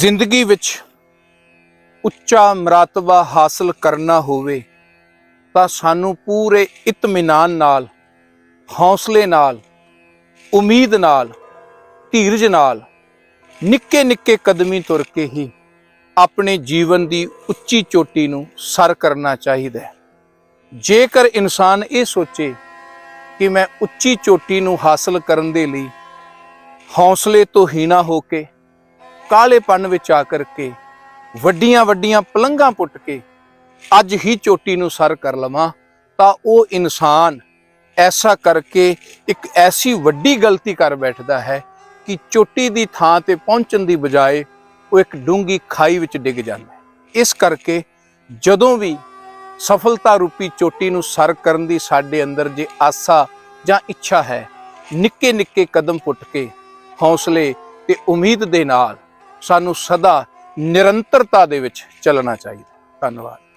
ਜ਼ਿੰਦਗੀ ਵਿੱਚ ਉੱਚਾ ਮਰਤਬਾ ਹਾਸਲ ਕਰਨਾ ਹੋਵੇ, ਤਾਂ ਸਾਨੂੰ ਪੂਰੇ ਇਤਮਿਨਾਨ ਨਾਲ, ਹੌਸਲੇ ਨਾਲ, ਉਮੀਦ ਨਾਲ, ਧੀਰਜ ਨਾਲ ਨਿੱਕੇ ਨਿੱਕੇ ਕਦਮੀ ਤੁਰ ਕੇ ਹੀ ਆਪਣੇ ਜੀਵਨ ਦੀ ਉੱਚੀ ਚੋਟੀ ਨੂੰ ਸਰ ਕਰਨਾ ਚਾਹੀਦਾ ਹੈ। ਜੇਕਰ ਇਨਸਾਨ ਇਹ ਸੋਚੇ ਕਿ ਮੈਂ ਉੱਚੀ ਚੋਟੀ ਨੂੰ ਹਾਸਲ ਕਰਨ ਦੇ ਲਈ ਹੌਸਲੇ ਤੋਂ ਹੀਣਾ ਹੋ ਕੇ ਕਾਲੇਪਨ ਵਿੱਚ ਆ ਕਰਕੇ ਵੱਡੀਆਂ ਵੱਡੀਆਂ ਪਲੰਘਾਂ ਪੁੱਟ ਕੇ, ਅੱਜ ਹੀ ਚੋਟੀ ਨੂੰ ਸਰ ਕਰ ਲਵਾਂ, ਤਾਂ ਉਹ ਇਨਸਾਨ ਐਸਾ ਕਰਕੇ ਇੱਕ ਐਸੀ ਵੱਡੀ ਗਲਤੀ ਕਰ ਬੈਠਦਾ ਹੈ ਕਿ ਚੋਟੀ ਦੀ ਥਾਂ ਤੇ ਪਹੁੰਚਣ ਦੀ ਬਜਾਏ ਉਹ ਇੱਕ ਡੂੰਗੀ ਖਾਈ ਵਿੱਚ ਡਿੱਗ ਜਾਂਦਾ ਹੈ। ਇਸ ਕਰਕੇ ਜਦੋਂ ਵੀ ਸਫਲਤਾ ਰੂਪੀ ਚੋਟੀ ਨੂੰ ਸਰ ਕਰਨ ਦੀ ਸਾਡੇ ਅੰਦਰ ਜੇ ਆਸਾ ਜਾਂ ਇੱਛਾ ਹੈ, ਨਿੱਕੇ ਨਿੱਕੇ ਕਦਮ ਪੁੱਟ ਕੇ ਹੌਸਲੇ ਤੇ ਉਮੀਦ ਦੇ ਨਾਲ ਸਾਨੂੰ ਸਦਾ ਨਿਰੰਤਰਤਾ ਦੇ ਵਿੱਚ ਚੱਲਣਾ ਚਾਹੀਦਾ। ਧੰਨਵਾਦ।